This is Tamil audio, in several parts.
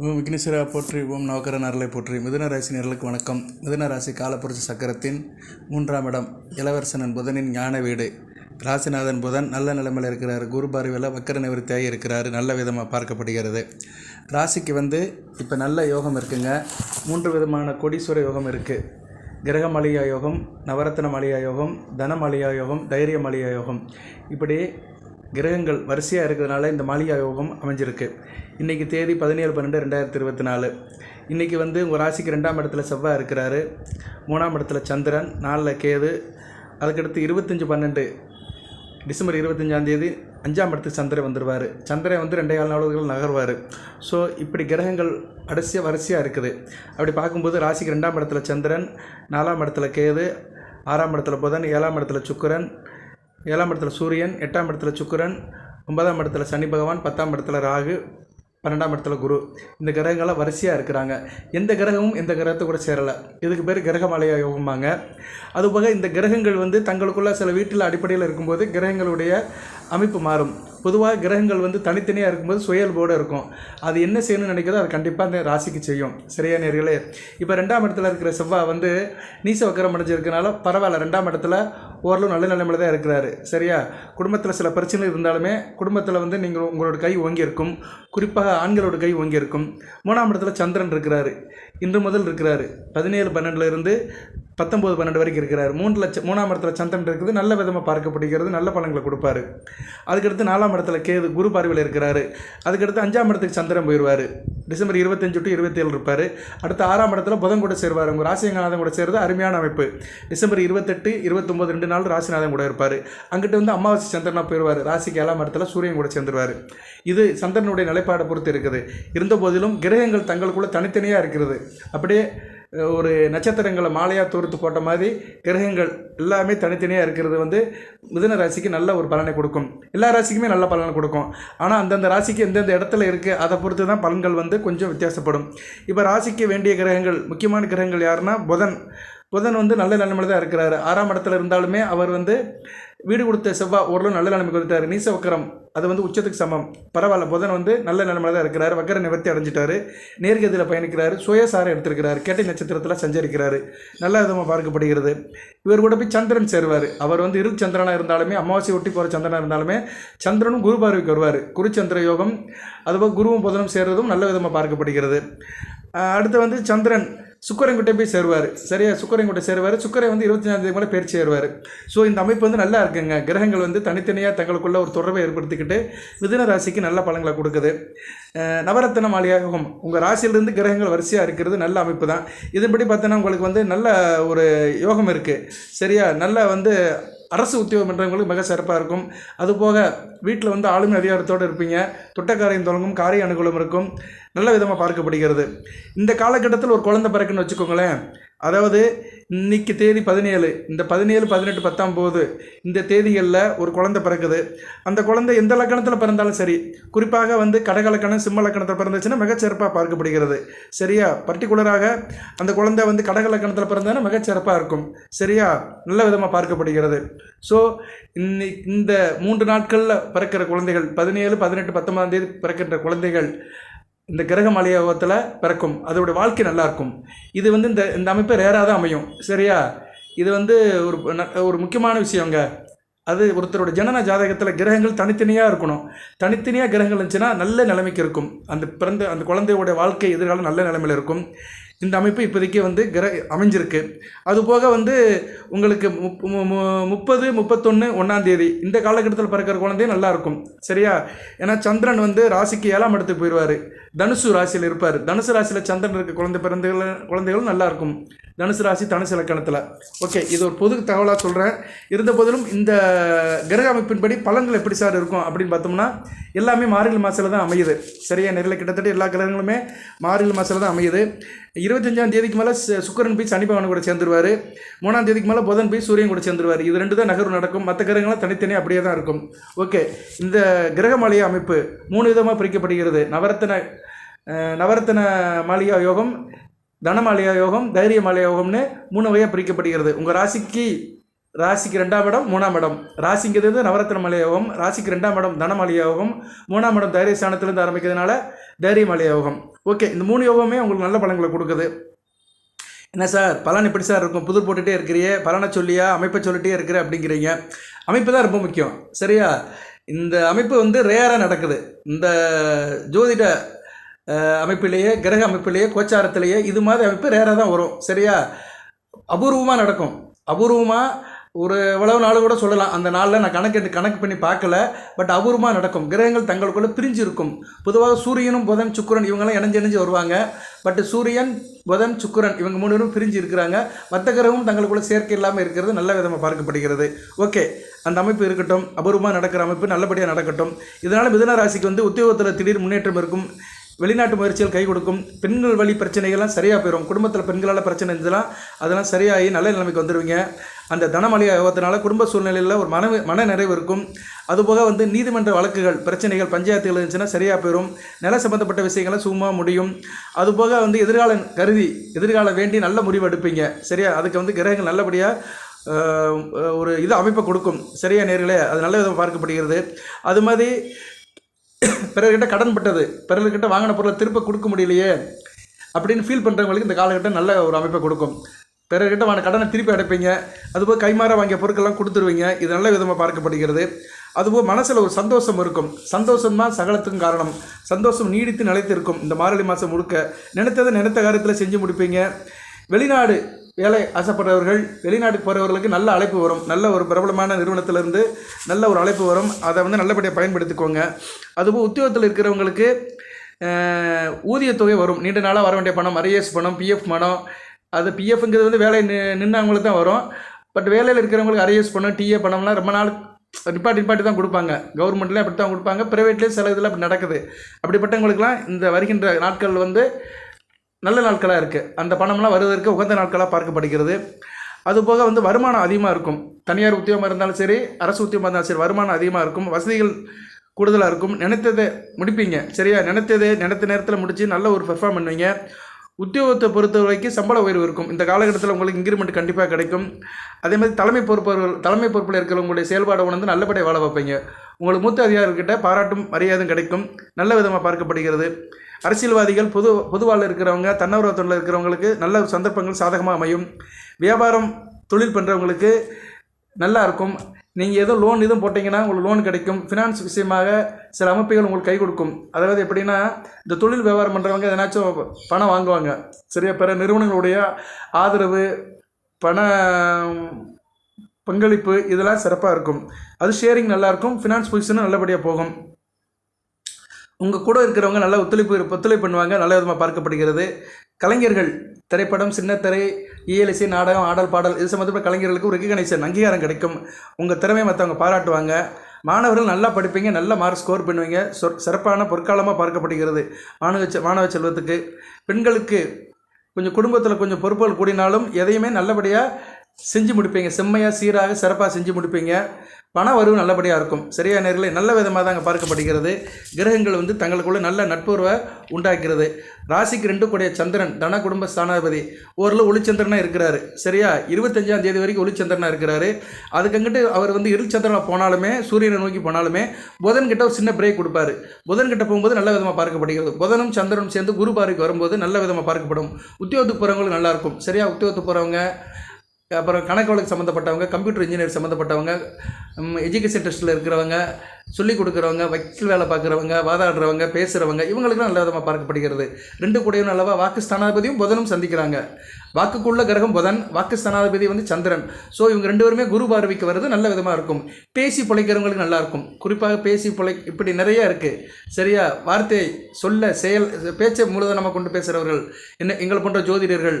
ஓம் விக்னேஸ்வரா போற்றி ஓம் நவக்கரன் நரலை போற்றி. மிதுன ராசி நேர்களுக்கு வணக்கம். மிதுன ராசி காலப்புரட்சி சக்கரத்தின் மூன்றாம் இடம் இளவரசனன் புதனின் ஞான வீடு. ராசிநாதன் புதன் நல்ல நிலைமையில் இருக்கிறார். குரு பார்வையில் வக்கர நிவர்த்தியாக இருக்கிறார். நல்ல விதமாக பார்க்கப்படுகிறது. ராசிக்கு வந்து இப்போ நல்ல யோகம் இருக்குங்க. மூன்று விதமான கொடீஸ்வர யோகம் இருக்குது கிரகமலியா யோகம் நவரத்ன மலியா யோகம் தனமலியா யோகம் தைரிய மலியா யோகம். இப்படி கிரகங்கள் வரிசையாக இருக்கிறதுனால இந்த மாளிகா யோகம் அமைஞ்சிருக்கு. இன்றைக்கி தேதி பதினேழு பன்னெண்டு ரெண்டாயிரத்தி இருபத்தி நாலு. இன்றைக்கி வந்து உங்கள் ராசிக்கு ரெண்டாம் இடத்துல செவ்வாய் இருக்கிறாரு. மூணாம் இடத்துல சந்திரன் நாலில் கேது. அதுக்கடுத்து இருபத்தஞ்சி பன்னெண்டு. டிசம்பர் இருபத்தஞ்சாந்தேதி அஞ்சாம் இடத்துக்கு சந்திரன் வந்துடுவார் சந்திரன் வந்து ரெண்டே கால் நாளுகள் நகர்வார். ஸோ இப்படி கிரகங்கள் அடைசியாக வரிசையாக இருக்குது. அப்படி பார்க்கும்போது ராசிக்கு ரெண்டாம் இடத்துல சந்திரன் நாலாம் இடத்துல கேது ஆறாம் இடத்துல புதன் ஏழாம் இடத்துல சுக்கிரன் ஏழாம் இடத்துல சூரியன் எட்டாம் இடத்துல சுக்கிரன் ஒன்பதாம் இடத்துல சனி பகவான் பத்தாம் இடத்துல ராகு பன்னெண்டாம் இடத்துல குரு. இந்த கிரகங்கள்லாம் வரிசையாக இருக்கிறாங்க. எந்த கிரகமும் எந்த கிரகத்தை கூட சேரலை. இதுக்கு பேர் கிரகமலைய யோகமாங்க அதுபோக இந்த கிரகங்கள் வந்து தங்களுக்குள்ள சில வீட்டில் அடிப்படையில் இருக்கும்போது கிரகங்களுடைய அமைப்பு மாறும். பொதுவாக கிரகங்கள் வந்து தனித்தனியாக இருக்கும்போது சுயல்போடு இருக்கும். அது என்ன செய்யணும்னு நினைக்கிறதோ அது கண்டிப்பாக அந்த ராசிக்கு செய்யும். சரியா நேர்களே? இப்போ ரெண்டாம் இடத்துல இருக்கிற செவ்வாய் வந்து நீச வக்கரம் அடைஞ்சிருக்கனால பரவாயில்ல ரெண்டாம் இடத்துல ஓரளவு நல்ல நிலைமையில தான் இருக்கிறாரு. சரியா? குடும்பத்தில் சில பிரச்சனை இருந்தாலுமே குடும்பத்தில் வந்து நீங்கள் உங்களோட கை ஓங்கியிருக்கும். குறிப்பாக ஆண்களோட கை ஓங்கியிருக்கும். மூணாம் இடத்துல சந்திரன் இருக்கிறாரு. இன்று முதல் இருக்கிறாரு. பதினேழு பன்னெண்டுலேருந்து பத்தொம்போது பன்னெண்டு வரைக்கும் இருக்கிறார். மூணு லட்சம் மூணாம் இடத்துல சந்திரன் இருக்குது. நல்ல விதமாக பார்க்கப்படுகிறது. நல்ல பலன்களை கொடுப்பாரு. அதுக்கடுத்து நாலாம் இடத்துல கேது குரு பார்வையில் இருக்கிறார். அதுக்கடுத்து அஞ்சாம் இடத்துக்கு சந்திரன் போயிடுவார். டிசம்பர் இருபத்தஞ்சு டு இருபத்தேழு இருப்பார். அடுத்து ஆறாம் இடத்துல புதன் கூட சேருவார். உங்கள் ராசிநாதன் கூட சேர்றது அருமையான அமைப்பு. டிசம்பர் இருபத்தெட்டு இருபத்தொம்போது ரெண்டு நாள் ராசிநாதன் கூட இருப்பார். அங்கிட்ட வந்து அமாவாசை சந்திரனாக போயிடுவார். ராசிக்கு ஏழாம் இடத்துல சூரியன் கூட சேர்ந்துருவார். இது சந்திரனுடைய நிலைப்பாடை பொறுத்து இருக்குது. இருந்த போதிலும் கிரகங்கள் தங்களுக்குள்ள தனித்தனியாக இருக்கிறது. அப்படியே ஒரு நட்சத்திரங்களை மாலையாக தோர்த்து போட்ட மாதிரி கிரகங்கள் எல்லாமே தனித்தனியாக இருக்கிறது வந்து மிதுன ராசிக்கு நல்ல ஒரு பலனை கொடுக்கும். எல்லா ராசிக்குமே நல்ல பலனை கொடுக்கும். ஆனால் அந்தந்த ராசிக்கு எந்தெந்த இடத்துல இருக்குது அதை பொறுத்து தான் பலன்கள் வந்து கொஞ்சம் வித்தியாசப்படும். இப்போ ராசிக்கு வேண்டிய கிரகங்கள் முக்கியமான கிரகங்கள் யாருன்னா புதன். புதன் வந்து நல்ல நிலைமையில் தான் இருக்கிறாரு. ஆறாம் இடத்துல இருந்தாலுமே அவர் வந்து வீடு கொடுத்த செவ்வாய் ஓரளவு நல்ல நிலைமைக்கு வந்துட்டார். நீச வக்கரம் அது வந்து உச்சத்துக்கு சமம். பரவாயில்ல புதன் வந்து நல்ல நிலைமையில தான் இருக்கிறார். வக்கர நிவர்த்தி அடைஞ்சிட்டாரு. நேர்கதியில் பயணிக்கிறார். சுயசாரம் எடுத்திருக்கிறார். கேட்டை நட்சத்திரத்தில் சஞ்சரிக்கிறார். நல்ல விதமாக பார்க்கப்படுகிறது. இவர் கூட போய் சந்திரன் சேருவார். அவர் வந்து இரு சந்திரனாக இருந்தாலுமே அமாவாசை ஒட்டி போகிற சந்திரனாக இருந்தாலுமே சந்திரனும் குரு பார்வைக்கு வருவார். குருச்சந்திர யோகம் அதுபோல் குருவும் புதனும் சேர்றதும் நல்ல விதமாக பார்க்கப்படுகிறது. அடுத்து வந்து சந்திரன். சுக்கரன்கிட்ட போய் சேருவார். சரியா? சுக்கரன்கிட்ட சேருவார். சுக்கரை வந்து இருபத்தஞ்சாம் தேதி மேலே பேர் சேருவார். ஸோ இந்த அமைப்பு வந்து நல்லா இருக்குங்க. கிரகங்கள் வந்து தனித்தனியாக தங்களுக்குள்ள ஒரு தொடர்பை ஏற்படுத்திக்கிட்டு மிதுன ராசிக்கு நல்ல பலன்களை கொடுக்குது. ஆஹ் நவரத்தின உங்கள் ராசியிலிருந்து கிரகங்கள் வரிசையாக இருக்கிறது நல்ல அமைப்பு தான் இதன்படி பார்த்தோன்னா உங்களுக்கு வந்து நல்ல ஒரு யோகம் இருக்குது சரியா? நல்ல வந்து அரசு உத்தியோகம் பண்ணுறவங்களுக்கு மிக சிறப்பாக இருக்கும். அதுபோக வீட்டில் வந்து ஆளுமை அதிகாரத்தோடு இருப்பீங்க. தொட்டக்காரையும் தொடங்கும் காரிய அனுகூலம் இருக்கும். நல்ல விதமாக பார்க்கப்படுகிறது. இந்த காலகட்டத்தில் ஒரு குழந்தை பிறக்குன்னு வச்சுக்கோங்களேன். அதாவது இன்னைக்கு தேதி பதினேழு. இந்த பதினேழு பதினெட்டு பத்தொம்போது இந்த தேதிகளில் ஒரு குழந்தை பிறக்குது. அந்த குழந்தை எந்த லக்கணத்தில் பிறந்தாலும் சரி குறிப்பாக வந்து கடகலக்கணம் சிம்ம லக்கணத்தில் பிறந்துச்சுன்னா மிகச்சிறப்பாக பார்க்கப்படுகிறது. சரியா? பர்டிகுலராக அந்த குழந்தை வந்து கடகலக்கணத்தில் பிறந்ததுன்னா மிகச்சிறப்பாக இருக்கும். சரியா? நல்ல விதமாக பார்க்கப்படுகிறது. ஸோ இன்னி இந்த மூன்று நாட்களில் பிறக்கிற குழந்தைகள் பதினேழு பதினெட்டு பத்தொன்பதாம் தேதி பிறக்கின்ற குழந்தைகள் இந்த கிரக மலையோகத்தில் பிறக்கும். அதோட வாழ்க்கை நல்லா இருக்கும். இது வந்து இந்த இந்த அமைப்பு ரேராக தான் அமையும். சரியா? இது வந்து ஒரு ஒரு முக்கியமான விஷயங்க. அது ஒருத்தரோட ஜனன ஜாதகத்தில் கிரகங்கள் தனித்தனியாக இருக்கணும். தனித்தனியாக கிரகங்கள் இருந்துச்சுன்னா நல்ல நிலைமைக்கு இருக்கும். அந்த பிறந்த அந்த குழந்தையோட வாழ்க்கை எதிர்காலம் நல்ல நிலைமையில் இருக்கும். இந்த அமைப்பு இப்போதைக்கு வந்து கிர அமைஞ்சிருக்கு. அதுபோக வந்து உங்களுக்கு முப் மு- மு- முப்பது முப்பத்தொன்று ஒன்றாந்தேதி இந்த காலகட்டத்தில் பிறக்கிற குழந்தையும் நல்லாயிருக்கும். சரியா? ஏன்னா சந்திரன் வந்து ராசிக்கு ஏழாம் இடத்துக்கு போயிடுவார். தனுசு ராசியில் இருப்பார். தனுசு ராசியில் சந்திரன் இருக்க குழந்தை பிறந்த குழந்தைகளும் நல்லாயிருக்கும். தனுசு ராசி தனுசு இலக்கணத்தில். ஓகே இது ஒரு பொது தகவலாக சொல்கிறேன் இருந்த போதிலும் இந்த கிரக அமைப்பின்படி பலன்கள் எப்படி சார் இருக்கும் அப்படின்னு பார்த்தோம்னா எல்லாமே மார்கழி மாதத்தில் தான் அமையுது. சரியா? நேரில் கிட்டத்தட்ட எல்லா கிரகங்களுமே மார்கழி மாதத்தில் தான் அமையுது. இருபத்தஞ்சாம் தேதிக்கு மேலே சுக்கரன் போய் சனி பகவான் கூட சேர்ந்துருவார். மூணாம் தேதிக்கு மேலே புதன் போய் சூரியன் கூட சேர்ந்துருவார். இது ரெண்டு தான் நகர்வு நடக்கும். மற்ற கிரகங்கள்லாம் தனித்தனியாக அப்படியே தான் இருக்கும். ஓகே. இந்த கிரக மாளிகை அமைப்பு மூணு விதமாக பிரிக்கப்படுகிறது. நவரத்தின நவரத்தன நவரத்தின மாளிகா யோகம் தனமாளிகா யோகம் தைரிய மாளிகா யோகம்னு மூணு வகையாக பிரிக்கப்படுகிறது. உங்கள் ராசிக்கு ராசிக்கு ரெண்டாம் இடம் மூணாம் இடம். ராசிங்கிறது நவரத்ன மலையோகம் ராசிக்கு ரெண்டாம் இடம் தனமலை யோகம் மூணாம் இடம் தைரிய ஸ்தானத்திலிருந்து ஆரம்பிக்கிறதுனால தைரியமலை யோகம் ஓகே இந்த மூணு யோகமே உங்களுக்கு நல்ல பலன்களை கொடுக்குது. என்ன சார்? பலன் எப்படி சார் இருக்கும்? புதிர் போட்டுகிட்டே இருக்கிறியே பலனை சொல்லியா அமைப்பை சொல்லிட்டே இருக்கிற அப்படிங்கிறீங்க. அமைப்பு தான் ரொம்ப முக்கியம். சரியா? இந்த அமைப்பு வந்து ரேராக நடக்குது. இந்த ஜோதிட அமைப்பிலேயே கிரக அமைப்பிலேயே கோச்சாரத்திலேயே இது மாதிரி அமைப்பு ரேராக தான் வரும். சரியா? அபூர்வமாக நடக்கும். அபூர்வமாக ஒரு எவ்வளவு நாள் கூட சொல்லலாம். அந்த நாளில் நான் கணக்கு கணக்கு பண்ணி பார்க்கல. பட் அபூர்வமாக நடக்கும். கிரகங்கள் தங்களுக்குள்ள பிரிஞ்சு இருக்கும் பொதுவாக சூரியனும் புதன் சுக்கிரன் இவங்கெல்லாம் இணைஞ்சு இணைஞ்சு வருவாங்க. பட் சூரியன் புதன் சுக்கிரன் இவங்க மூணு பேரும் பிரிஞ்சு இருக்கிறாங்க. மற்ற கிரகமும் தங்களுக்குள்ள சேர்க்கை இல்லாமல் இருக்கிறது நல்ல விதமாக பார்க்கப்படுகிறது. ஓகே அந்த அமைப்பு இருக்கட்டும். அபூர்வமாக நடக்கிற அமைப்பு நல்லபடியாக நடக்கட்டும். இதனால் மிதன ராசிக்கு வந்து உத்தியோகத்தில் திடீர் முன்னேற்றம் இருக்கும். வெளிநாட்டு முயற்சிகள் கை கொடுக்கும். பெண்கள் வழி பிரச்சனைகள்லாம் சரியாக போயிடும் குடும்பத்தில் பெண்களால் பிரச்சனை இருந்ததுலாம் அதெல்லாம் சரியாகி நல்ல நிலைமைக்கு வந்துடுவீங்க அந்த தனமழை யோகத்தினால குடும்ப சூழ்நிலையில் ஒரு மன மன நிறைவு இருக்கும். அதுபோக வந்து நீதிமன்ற வழக்குகள் பிரச்சனைகள் பஞ்சாயத்துகள் இருந்துச்சுன்னா சரியாக போயிடும் நில சம்பந்தப்பட்ட விஷயங்களை சும்மா முடியும். அதுபோக வந்து எதிர்கால கருதி எதிர்காலம் வேண்டி நல்ல முடிவு எடுப்பீங்க. சரியா? அதுக்கு வந்து கிரகங்கள் நல்லபடியாக ஒரு இது அமைப்பை கொடுக்கும். சரியா நேர்களே? அது நல்ல விதமாக பார்க்கப்படுகிறது. அது மாதிரி பிறர்கிட்ட கடன் பட்டது பிறர்கிட்ட வாங்கின பொருளை திருப்ப கொடுக்க முடியலையே அப்படின்னு ஃபீல் பண்ணுறவங்களுக்கு இந்த காலகட்டம் நல்ல ஒரு அமைப்பை கொடுக்கும். பிறர்கிட்ட வாங்க கடனை திருப்பி அடைப்பீங்க. அதுபோல் கைமாற வாங்கிய பொருட்கள்லாம் கொடுத்துருவீங்க. இது நல்ல விதமாக பார்க்கப்படுகிறது. அதுபோல் மனசில் ஒரு சந்தோஷம் இருக்கும். சந்தோஷம் தான் சகலத்துக்கும் காரணம். சந்தோஷம் நீடித்து நிலைத்து இருக்கும் இந்த மார்கழி மாதம் முழுக்க நினைத்ததை நினைத்த காரியத்தில் செஞ்சு முடிப்பீங்க. வெளிநாடு வேலை ஆசைப்படுறவர்கள் வெளிநாட்டுக்கு போகிறவர்களுக்கு நல்ல அழைப்பு வரும். நல்ல ஒரு பிரபலமான நிறுவனத்திலிருந்து நல்ல ஒரு அழைப்பு வரும். அதை வந்து நல்லபடியாக பயன்படுத்திக்கோங்க. அதுபோல் உத்தியோகத்தில் இருக்கிறவங்களுக்கு அஹ், ஊதியத்தொகை வரும். நீண்ட நாளாக வர வேண்டிய பணம் அரியஸ் பணம் பிஎஃப் பணம் அது பிஎஃப்ங்கிறது வந்து வேலை நி நின்னவங்களுக்கு தான் வரும். பட் வேலையில் இருக்கிறவங்களுக்கு அரியஸ் பண்ணும் டிஏ பணம்லாம் ரொம்ப நாள் நிப்பாட்டி நிப்பாட்டி தான் கொடுப்பாங்க. கவர்மெண்ட்லேயும் அப்படி தான் கொடுப்பாங்க ப்ரைவேட்லேயும் சில இதில் அப்படி நடக்குது. அப்படிப்பட்டவங்களுக்குலாம் இந்த வருகின்ற நாட்கள் வந்து நல்ல நாட்களாக இருக்குது அந்த பணம்லாம் வருவதற்கு உகந்த நாட்களாக பார்க்கப்படுகிறது. அதுபோக வந்து வருமானம் அதிகமாக இருக்கும். தனியார் உத்தியோகமாக இருந்தாலும் சரி அரசு உத்தியோகமாக இருந்தாலும் சரி வருமானம் அதிகமாக இருக்கும். வசதிகள் கூடுதலாக இருக்கும். நினைத்ததை முடிப்பீங்க. சரியா? நினைத்தது நினைத்த நேரத்தில் முடித்து நல்ல ஒரு பெர்ஃபார்ம் பண்ணுவீங்க. உத்தியோகத்தை பொறுத்த வரைக்கும் சம்பள உயர்வு இருக்கும். இந்த காலகட்டத்தில் உங்களுக்கு இன்க்ரிமெண்ட் கண்டிப்பாக கிடைக்கும். அதே மாதிரி தலைமை பொறுப்பவர்கள் தலைமை பொறுப்பில் இருக்கிறவங்களுடைய செயல்பாடு உணர்ந்து நல்லபடியாக வேலை வைப்பீங்க. உங்களுக்கு மூத்த அதிகாரிகிட்ட பாராட்டும் மரியாதையும் கிடைக்கும். நல்ல விதமாக பார்க்கப்படுகிறது. அரசியல்வாதிகள் பொது பொதுவாழ்வில் இருக்கிறவங்க தன்னார்வ தொழில் இருக்கிறவங்களுக்கு நல்ல சந்தர்ப்பங்கள் சாதகமாக அமையும். வியாபாரம் தொழில் பண்ணுறவங்களுக்கு நல்லா இருக்கும். நீங்கள் ஏதோ லோன் எதுவும் போட்டிங்கன்னா உங்களுக்கு லோன் கிடைக்கும். ஃபினான்ஸ் விஷயமாக சில அமைப்புகள் உங்களுக்கு கை கொடுக்கும். அதாவது எப்படின்னா இந்த தொழில் வியாபாரம் பண்ணுறவங்க எதனாச்சும் பணம் வாங்குவாங்க. சரியா? பிற நிறுவனங்களுடைய ஆதரவு பண பங்களிப்பு இதெல்லாம் சிறப்பாக இருக்கும். அது ஷேரிங் நல்லாயிருக்கும் ஃபினான்ஸ் பொசிஷனும் நல்லபடியாக போகும். உங்கள் கூட இருக்கிறவங்க நல்ல ஒத்துழைப்பு ஒத்துழைப்பு பண்ணுவாங்க. நல்ல விதமாக பார்க்கப்படுகிறது. கலைஞர்கள் திரைப்படம் சின்னத்திரை இயலிசை நாடகம் ஆடல் பாடல் இது சம்மந்தப்பட்ட கலைஞர்களுக்கு ஒரு ரெகனைசன் அங்கீகாரம் கிடைக்கும். உங்கள் திறமையை மற்றவங்க பாராட்டுவாங்க. மாணவர்கள் நல்லா படிப்பீங்க நல்ல மார்க் ஸ்கோர் பண்ணுவீங்க. சிறப்பான பொற்காலமாக பார்க்கப்படுகிறது மாணவ மாணவ செல்வத்துக்கு. பெண்களுக்கு கொஞ்சம் குடும்பத்தில் கொஞ்சம் பொறுப்புகள் கூடினாலும் எதையுமே நல்லபடியாக செஞ்சு முடிப்பீங்க. செம்மையாக சீராக சிறப்பாக செஞ்சு முடிப்பீங்க. பண வரவு நல்லபடியாக இருக்கும். சரியா நேரில் நல்ல விதமாக தாங்க பார்க்கப்படுகிறது. கிரகங்கள் வந்து தங்களுக்குள்ள நல்ல நட்புறவை உண்டாக்கிறது. ராசிக்கு ரெண்டு கூடிய சந்திரன் தன குடும்ப ஸ்தானாதிபதி ஓரளவு ஒளிச்சந்திரனாக இருக்கிறாரு. சரியா? இருபத்தஞ்சாம் தேதி வரைக்கும் ஒளிச்சந்திரனாக இருக்கிறாரு. அதுக்கங்கிட்டு அவர் வந்து இருச்சந்திரனாக போனாலுமே சூரியனை நோக்கி போனாலுமே புதன்கிட்ட ஒரு சின்ன பிரேக் கொடுப்பாரு. புதன்கிட்ட போகும்போது நல்ல விதமாக பார்க்கப்படுகிறது. புதனும் சந்திரனும் சேர்ந்து குரு பார்வைக்கு வரும்போது நல்ல விதமாக பார்க்கப்படும். உத்தியோகத்துக்கு போகிறவங்களுக்கு நல்லாயிருக்கும் சரியா? உத்தியோகத்துக்கு போகிறவங்க அப்புறம் கணக்கு வழக்கு சம்மந்தப்பட்டவங்க கம்ப்யூட்டர் இன்ஜினியர் சம்மந்தப்பட்டவங்க எஜுகேஷன் டெஸ்ட்டில் இருக்கிறவங்க சொல்லிக் கொடுக்குறவங்க வக்கீல் வேலை பார்க்குறவங்க வாதாடுறவங்க பேசுகிறவங்க இவங்களுக்குலாம் நல்ல விதமாக பார்க்கப்படுகிறது. ரெண்டு கூடையும் நல்லவா? வாக்கு ஸ்தானாதிபதியும் புதனும் சந்திக்கிறாங்க. வாக்குக்குள்ள கிரகம் புதன் வாக்கு ஸ்தானாதிபதி வந்து சந்திரன். ஸோ இவங்க ரெண்டு பேருமே குரு பார்வைக்கு வர்றது நல்ல விதமாக இருக்கும். பேசி பிழைக்கிறவங்களுக்கு நல்லாயிருக்கும் குறிப்பாக பேசி பிழை இப்படி நிறையா இருக்குது சரியா? வார்த்தை சொல்ல செயல் பேச்சை மூலதனமாக கொண்டு பேசுகிறவர்கள் என்ன எங்களை போன்ற ஜோதிடர்கள்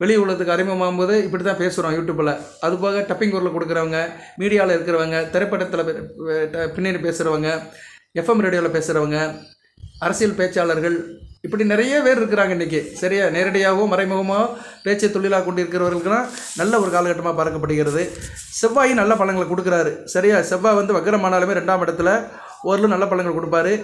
வெளி உலகத்துக்கு அறிமுகமாகும்போது இப்படி தான் பேசுகிறோம் யூடியூப்பில் அதுபோக டப்பிங் குரலில் கொடுக்குறவங்க மீடியாவில் இருக்கிறவங்க திரைப்படத்தில் பின்னணி பேசுகிறவங்க எஃப்எம் ரேடியோவில் பேசுகிறவங்க அரசியல் பேச்சாளர்கள் இப்படி நிறைய பேர் இருக்கிறாங்க இன்றைக்கி சரியா? நேரடியாகவோ மறைமுகமோ பேச்சை தொழிலாக கொண்டு இருக்கிறவர்களுக்குலாம் நல்ல ஒரு காலகட்டமாக பார்க்கப்படுகிறது. செவ்வாய் நல்ல பழங்களை கொடுக்குறாரு. சரியா? செவ்வாய் வந்து வக்கரமானாலுமே ரெண்டாம் இடத்துல ஓரளவு நல்ல பழங்கள் கொடுப்பாரு.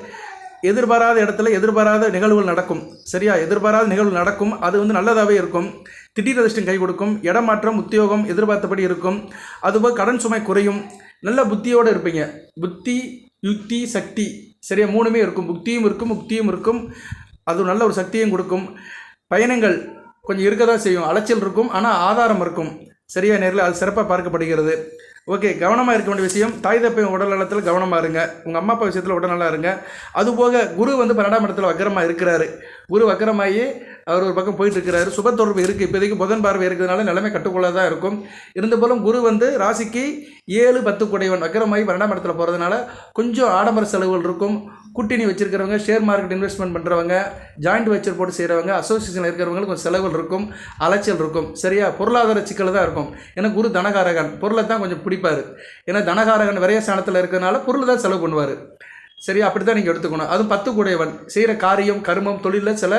எதிர்பாராத இடத்துல எதிர்பாராத நிகழ்வுகள் நடக்கும். சரியா? எதிர்பாராத நிகழ்வு நடக்கும். அது வந்து நல்லதாகவே இருக்கும். திடீர் அதிர்ஷ்டம் கை கொடுக்கும். இடமாற்றம் உத்தியோகம் எதிர்பார்த்தபடி இருக்கும். அதுபோல் கடன் சுமை குறையும். நல்ல புத்தியோடு இருப்பீங்க. புத்தி யுக்தி சக்தி. சரியா? மூணுமே இருக்கும். புக்தியும் இருக்கும் முக்தியும் இருக்கும். அது நல்ல ஒரு சக்தியும் கொடுக்கும். பயணங்கள் கொஞ்சம் இருக்க தான் செய்யும். அலைச்சல் இருக்கும். ஆனால் ஆதாரம் இருக்கும். சரியா? நேரில் அது சிறப்பாக பார்க்கப்படுகிறது. ஓகே கவனமாக இருக்க வேண்டிய விஷயம் தாய் தப்பையும் உடல் நலத்தில் கவனமாக இருங்க. உங்கள் அம்மா அப்பா விஷயத்தில் உடல் நல்லா இருங்க. அதுபோக குரு வந்து பன்னெண்டாம் இடத்துல வக்கரமாக இருக்கிறாரு. குரு வக்கரமாகி அவர் ஒரு பக்கம் போயிட்டு இருக்கிறாரு. சுப தொடர்பு இருக்குது இப்போதைக்கு புதன் பார்வை இருக்கிறதுனால நிலைமை கட்டுக்குள்ளே தான் இருக்கும். இருந்த போலும் குரு வந்து ராசிக்கு ஏழு பத்து குடைவன் வக்கரமாகி பன்னெண்டாம் இடத்துல போகிறதுனால கொஞ்சம் ஆடம்பர செலவுகள் இருக்கும். கூட்டணி வச்சுருக்கிறவங்க ஷேர் மார்க்கெட் இன்வெஸ்ட்மெண்ட் பண்ணுறவங்க ஜாயிண்ட் வெச்சர் போட்டு செய்கிறவங்க அசோசியேஷன் இருக்கிறவங்களுக்கு கொஞ்சம் செலவுகள் இருக்கும் அலைச்சல் இருக்கும். சரியா? பொருளாதார சிக்கல் தான் இருக்கும். ஏன்னா குரு தனகாரகன் பொருளை தான் கொஞ்சம் பிடிப்பார். ஏன்னா தனகாரகன் விரைய ஸ்தானத்தில் இருக்கிறனால பொருள் தான் செலவு பண்ணுவார். சரியா? அப்படி தான் நீங்கள் எடுத்துக்கணும். அதுவும் பத்து கூடையவன். செய்கிற காரியம் கர்மம் தொழிலில் சில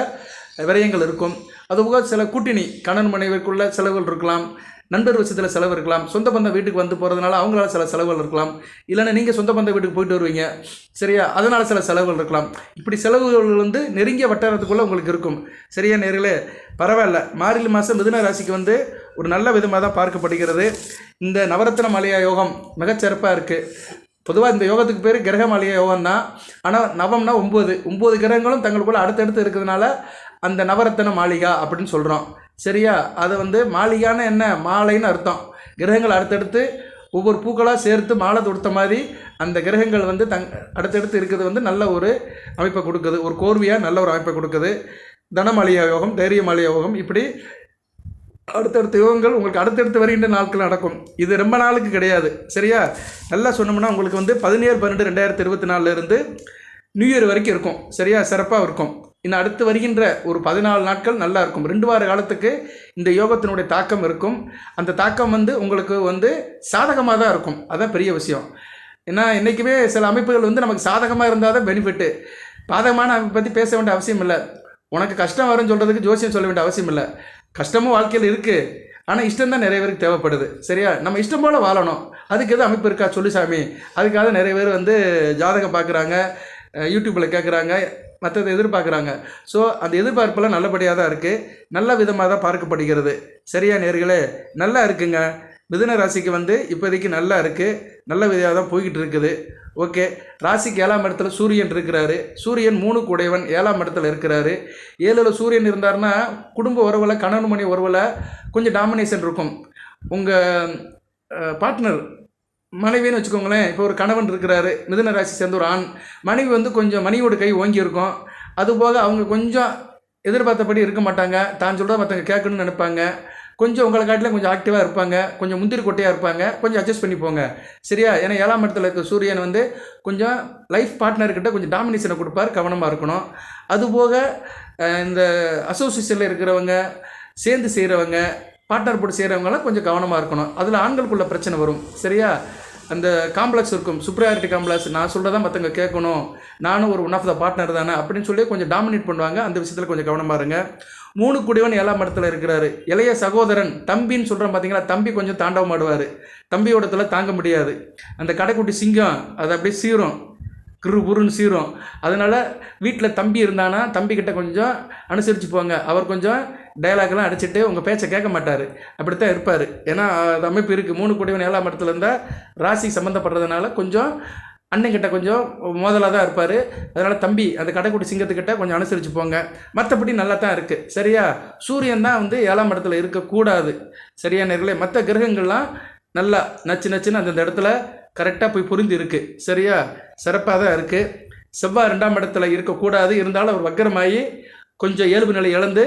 விரயங்கள் இருக்கும். அதுபோக சில கூட்டணி கணன் மனைவிற்குள்ள செலவுகள் இருக்கலாம். நண்பர் விஷயத்தில் செலவு இருக்கலாம். சொந்த பந்த வீட்டுக்கு வந்து போகிறதுனால அவங்களால சில செலவுகள் இருக்கலாம். இல்லைன்னா நீங்கள் சொந்த பந்த வீட்டுக்கு போயிட்டு வருவீங்க. சரியா? அதனால் சில செலவுகள் இருக்கலாம். இப்படி செலவுகள் வந்து நெருங்கிய வட்டாரத்துக்குள்ளே உங்களுக்கு இருக்கும். சரியா நேர்களே? பரவாயில்ல. மார்கழி மாதம் மிதுன ராசிக்கு வந்து ஒரு நல்ல விதமாக தான் பார்க்கப்படுகிறது. இந்த நவரத்ன மலையா யோகம் மிகச்சிறப்பாக இருக்குது பொதுவாக இந்த யோகத்துக்கு பேர் கிரகமாலிய யோகம் தான். ஆனால் நவம்னா ஒம்பது ஒம்பது கிரகங்களும் தங்களுக்குள்ள அடுத்தடுத்து இருக்கிறதுனால அந்த நவரத்தன மாளிகா அப்படின்னு சொல்கிறோம் சரியா? அது வந்து மாளிகான என்ன? மாலைன்னு அர்த்தம். கிரகங்கள் அடுத்தடுத்து ஒவ்வொரு பூக்களாக சேர்த்து மாலை தொடுத்த மாதிரி அந்த கிரகங்கள் வந்து தங் அடுத்தடுத்து இருக்கிறது வந்து நல்ல ஒரு அமைப்பை கொடுக்குது. ஒரு கோர்வையாக நல்ல ஒரு அமைப்பை கொடுக்குது. தனமாளிகா யோகம் தைரியமாளிகா யோகம் இப்படி அடுத்தடுத்த யோகங்கள் உங்களுக்கு அடுத்தடுத்து வருகின்ற நாட்கள் நடக்கும். இது ரொம்ப நாளுக்கு கிடையாது. சரியா? நல்லா சொன்னோம்னா உங்களுக்கு வந்து பதினேழு பன்னெண்டு ரெண்டாயிரத்தி இருபத்தி நாலுலேருந்து நியூ இயர் வரைக்கும் இருக்கும். சரியா? சிறப்பாக இருக்கும். இன்னும் அடுத்து வருகின்ற ஒரு பதினாலு நாட்கள் நல்லா இருக்கும். ரெண்டு வார காலத்துக்கு இந்த யோகத்தினுடைய தாக்கம் இருக்கும். அந்த தாக்கம் வந்து உங்களுக்கு வந்து சாதகமாக தான் இருக்கும். அதுதான் பெரிய விஷயம். ஏன்னா என்றைக்குமே சில அமைப்புகள் வந்து நமக்கு சாதகமாக இருந்தால் தான் பெனிஃபிட்டு பாதகமான அமைப்பை பற்றி பேச வேண்டிய அவசியம் இல்லை. உனக்கு கஷ்டம் வரும்னு சொல்கிறதுக்கு ஜோசியம் சொல்ல வேண்டிய அவசியம் இல்லை. கஷ்டமும் வாழ்க்கையில் இருக்குது ஆனால் இஷ்டம் தான் நிறைய பேருக்கு தேவைப்படுது. சரியா? நம்ம இஷ்டம் போல் வாழணும். அதுக்கு எதுவும் அமைப்பு இருக்கா? சொல்லு சாமி. அதுக்காக நிறைய பேர் வந்து ஜாதகம் பார்க்குறாங்க. யூடியூப்பில் கேட்குறாங்க மற்றதை எதிர்பார்க்குறாங்க. ஸோ அந்த எதிர்பார்ப்பெல்லாம் நல்லபடியாக தான் இருக்குது நல்ல விதமாக தான் பார்க்கப்படுகிறது சரியா நேர்களே? நல்லா இருக்குங்க. மிதுன ராசிக்கு வந்து இப்போதைக்கு நல்லா இருக்குது நல்ல விதையாக தான் போய்கிட்டு இருக்குது. ஓகே ராசிக்கு ஏழாம் இடத்துல சூரியன் இருக்கிறாரு. சூரியன் மூணு கூடையவன் ஏழாம் இடத்துல இருக்கிறாரு. ஏழில் சூரியன் இருந்தாருன்னா குடும்ப உறவில் கணவன் மணி உறவில் கொஞ்சம் டாமினேஷன் இருக்கும். உங்கள் பார்ட்னர் மனைவின்னு வச்சுக்கோங்களேன் இப்போ ஒரு கணவன் இருக்கிறாரு மிதுன ராசி சேர்ந்த ஒரு ஆண் மனைவி வந்து கொஞ்சம் மனைவியோட கை ஓங்கி இருக்கும். அதுபோக அவங்க கொஞ்சம் எதிர்பார்த்தபடி இருக்க மாட்டாங்க. தான் சொல்கிறத மற்றவங்க கேட்கணும்னு நினைப்பாங்க. கொஞ்சம் உங்களை காட்டிலும் கொஞ்சம் ஆக்டிவாக இருப்பாங்க. கொஞ்சம் முந்திரி கொட்டையாக இருப்பாங்க. கொஞ்சம் அட்ஜஸ்ட் பண்ணிப்போங்க சரியா? ஏன்னா ஏழாம் இடத்துல இருக்க சூரியன் வந்து கொஞ்சம் லைஃப் பார்ட்னர்கிட்ட கொஞ்சம் டாமினேஷனை கொடுப்பார் கவனமாக இருக்கணும். அதுபோக இந்த அசோசியேஷனில் இருக்கிறவங்க சேர்ந்து செய்கிறவங்க பார்ட்னர் போட்டு செய்கிறவங்களாம் கொஞ்சம் கவனமாக இருக்கணும். அதில் ஆண்களுக்குள்ள பிரச்சனை வரும். சரியா? அந்த காம்ப்ளெக்ஸ் இருக்கும். சுப்ரியாரிட்டி காம்ப்ளெக்ஸ் நான் சொல்கிறதா மற்றவங்க கேட்கணும். நானும் ஒரு ஒன் ஆஃப் த பார்ட்னர் தானே. அப்படின்னு சொல்லி கொஞ்சம் டாமினேட் பண்ணுவாங்க. அந்த விஷயத்தில் கொஞ்சம் கவனமாக இருங்க. மூணு குடிவன் ஏழாம் இடத்துல இருக்கிறாரு. இளைய சகோதரன் தம்பின்னு சொல்கிறோம் பார்த்தீங்களா தம்பி கொஞ்சம் தாண்டவம் ஆடுவார் தம்பியோடத்துல தாங்க முடியாது. அந்த கடைக்குட்டி சிங்கம் அது அப்படியே சீரும் கிரு குருன்னு சீரும் அதனால் வீட்டில் தம்பி இருந்தானா தம்பிக்கிட்ட கொஞ்சம் அனுசரித்து போங்க. அவர் கொஞ்சம் டயலாக்லாம் அடிச்சுட்டு உங்கள் பேச்சை கேட்க மாட்டார். அப்படித்தான் இருப்பார். ஏன்னா அது அமைப்பு இருக்குது மூணு கூடியவன் ஏழாம் இடத்துல இருந்தால் ராசி சம்மந்தப்படுறதுனால கொஞ்சம் அண்ணன்கிட்ட கொஞ்சம் மோதலாக தான் இருப்பார். அதனால் தம்பி அந்த கடைக்குட்டி சிங்கத்துக்கிட்ட கொஞ்சம் அனுசரித்து போங்க. மற்றபடி நல்லா தான் இருக்குது சரியா? சூரியன் தான் வந்து ஏழாம் இடத்துல இருக்கக்கூடாது. சரியா நேர்களே? மற்ற கிரகங்கள்லாம் நல்லா நச்சு நச்சுன்னு அந்தந்த இடத்துல கரெக்டாக போய் புரிந்து இருக்குது சரியா? சிறப்பாக தான் இருக்குது செவ்வாய் ரெண்டாம் இடத்துல இருக்கக்கூடாது. இருந்தாலும் அவர் வக்கரமாகி கொஞ்சம் இயல்பு நிலை இழந்து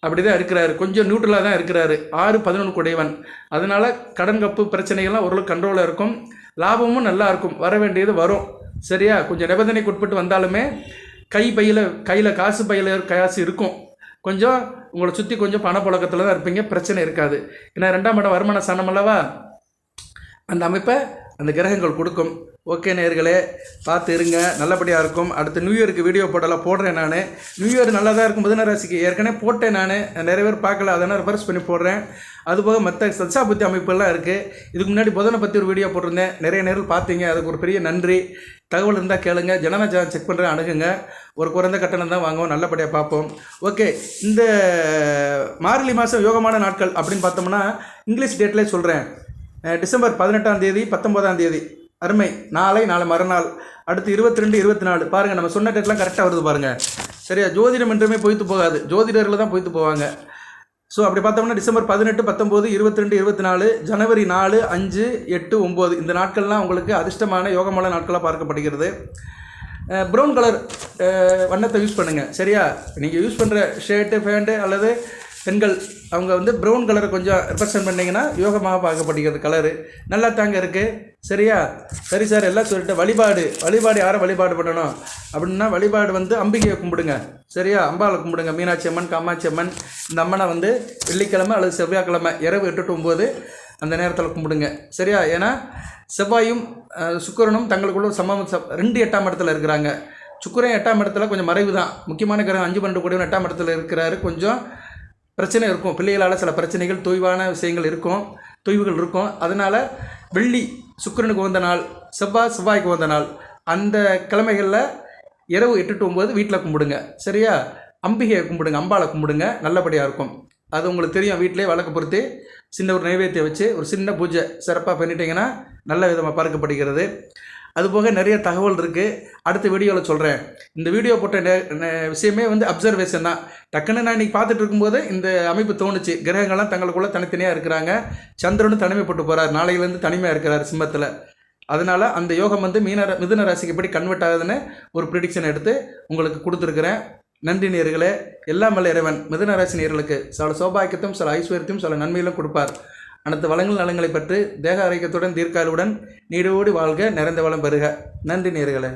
அப்படி தான் இருக்கிறாரு. கொஞ்சம் நியூட்ரலாக தான் இருக்கிறாரு. ஆறு பதினொன்று குடைவன் அதனால் கடன் கப்பு பிரச்சனைகள்லாம் ஓரளவுக்கு கண்ட்ரோலாக இருக்கும். லாபமும் நல்லா இருக்கும். வர வேண்டியது வரும். சரியா? கொஞ்சம் நிபந்தனைக்கு உட்பட்டு வந்தாலுமே கை பையில் கையில் காசு பையில் காசு இருக்கும். கொஞ்சம் உங்களை சுற்றி கொஞ்சம் பணப்புழக்கத்தில் தான் இருப்பீங்க. பிரச்சனை இருக்காது. ஏன்னா ரெண்டாம் இடம் வருமான சனம் அல்லவா? அந்த அமைப்பை அந்த கிரகங்கள் கொடுக்கும். ஓகே நேர்களே பார்த்து இருங்க. நல்லபடியாக இருக்கும். அடுத்து நியூ இயருக்கு வீடியோ போட்டலாம் போடுறேன் நான். நியூ இயர் நல்லா தான் இருக்கும். மிதுன ராசிக்கு ஏற்கனவே போட்டேன் நான். நிறைய பேர் பார்க்கல. அதனால் ரெஃபர்ஸ் பண்ணி போடுறேன். அதுபோக மற்ற சத்சாபுத்தி அமைப்புலாம் இருக்குது இதுக்கு முன்னாடி புதனை பற்றி ஒரு வீடியோ போட்டிருந்தேன். நிறைய நேரில் பார்த்தீங்க. அதுக்கு ஒரு பெரிய நன்றி. தகவல் இருந்தால் கேளுங்க. ஜனநாயகம் செக் பண்ணுறேன் அணுகுங்க. ஒரு குறைந்த கட்டணம் தான் வாங்குவோம். நல்லபடியாக பார்ப்போம். ஓகே. இந்த மார்கழி மாதம் யோகமான நாட்கள் அப்படின்னு பார்த்தோம்னா இங்கிலீஷ் டேட்லேயே சொல்கிறேன் டிசம்பர் பதினெட்டாம் தேதி பத்தொம்போதாம் தேதி. அருமை. நாளை நாளை மறுநாள். அடுத்து இருபத்தி ரெண்டு இருபத்தி நாலு பாருங்கள் நம்ம சொன்ன டேட்லாம் கரெக்டாக வருது பாருங்கள் சரியா? ஜோதிடம் என்றுமே பொய்த்து போகாது. ஜோதிடர்கள் தான் பொய்த்து போவாங்க. ஸோ அப்படி பார்த்தோம்னா டிசம்பர் பதினெட்டு பத்தொம்போது இருபத்தி ரெண்டு இருபத்தி நாலு ஜனவரி நாலு அஞ்சு எட்டு ஒம்பது. இந்த நாட்கள்லாம் உங்களுக்கு அதிர்ஷ்டமான யோகமான நாட்களாக பார்க்கப்படுகிறது. ப்ரௌன் கலர் வண்ணத்தை யூஸ் பண்ணுங்கள் சரியா? நீங்கள் யூஸ் பண்ணுற ஷர்ட்டு ஃபேண்ட்டு அல்லது பெண்கள் அவங்க வந்து ப்ரௌன் கலரை கொஞ்சம் ரெப்ரசன்ட் பண்ணிங்கன்னா யோகமாக பார்க்கப்படுகிறது கலரு நல்லா தாங்க இருக்குது சரியா? சரி சார் எல்லாம் சொல்லிட்டு வழிபாடு வழிபாடு யாரை வழிபாடு பண்ணணும்? அப்படின்னா வழிபாடு வந்து அம்பிகையை கும்பிடுங்க. சரியா? அம்பாவை கும்பிடுங்க. மீனாட்சி அம்மன் காமாட்சி அம்மன் இந்த அம்மனை வந்து வெள்ளிக்கிழமை அல்லது செவ்வாய்க்கிழமை இரவு எட்டு to ஒம்பது அந்த நேரத்தில் கும்பிடுங்க. சரியா? ஏன்னா செவ்வாயும் சுக்கரனும் தங்களுக்குள்ள சமம். ச- ரெண்டு எட்டாம் இடத்துல இருக்கிறாங்க. சுக்கரன் எட்டாம் இடத்துல கொஞ்சம் மறைவு தான் முக்கியமான கிரகம் அஞ்சு பன்னெண்டு கூடியவன் எட்டாம் இடத்துல இருக்கிறாரு. கொஞ்சம் பிரச்சனை இருக்கும். பிள்ளைகளால் சில பிரச்சனைகள் தொய்வான விஷயங்கள் இருக்கும். தொய்வுகள் இருக்கும். அதனால் வெள்ளி சுக்கிரனுக்கு வந்த நாள் செவ்வாய் செவ்வாய்க்கு வந்த நாள் அந்த கிழமைகளில் இரவு எட்டு டு ஒம்பது வீட்டில் கும்பிடுங்க. சரியா? அம்பிகையை கும்பிடுங்க அம்பாவை கும்பிடுங்க. நல்லபடியாக இருக்கும். அது உங்களுக்கு தெரியும். வீட்டிலே வழக்கு பொறுத்து சின்ன ஒரு நைவேத்தியம் வச்சு ஒரு சின்ன பூஜை சிறப்பாக பண்ணிட்டீங்கன்னா நல்ல விதமாக பார்க்கப்படுகிறது அதுபோக நிறைய தகவல் இருக்குது அடுத்த வீடியோவில் சொல்கிறேன் இந்த வீடியோ போட்ட விஷயமே வந்து அப்சர்வேஷன் தான். டக்குன்னு நான் இன்றைக்கி பார்த்துட்டு இருக்கும்போது இந்த அமைப்பு தோணுச்சு. கிரகங்கள்லாம் தங்களுக்குள்ளே தனித்தனியாக இருக்கிறாங்க. சந்திரனும் தனிமைப்பட்டு போகிறார் நாளையிலேருந்து தனிமையாக இருக்கிறார் சிம்மத்தில். அதனால் அந்த யோகம் வந்து மீன மிதுன ராசிக்கு எப்படி கன்வெர்ட் ஆகுதுன்னு ஒரு ப்ரிடிக்ஷன் எடுத்து உங்களுக்கு கொடுத்துருக்குறேன். நன்றி நேர்களே. எல்லாம் வல்ல இறைவன். மிதுன ராசி நேர்களுக்கு சில சௌபாக்கியத்தையும் சில ஐஸ்வர்யத்தையும் சில நன்மையிலும் கொடுப்பார். அனைத்து வளங்கள் நலங்களை பற்றி தேக ஆரோக்கியத்துடன் தீர்க்காலுடன் நீடோடி வாழ்க நிறைந்த வளம் பெறுக. நன்றி நேர்களே.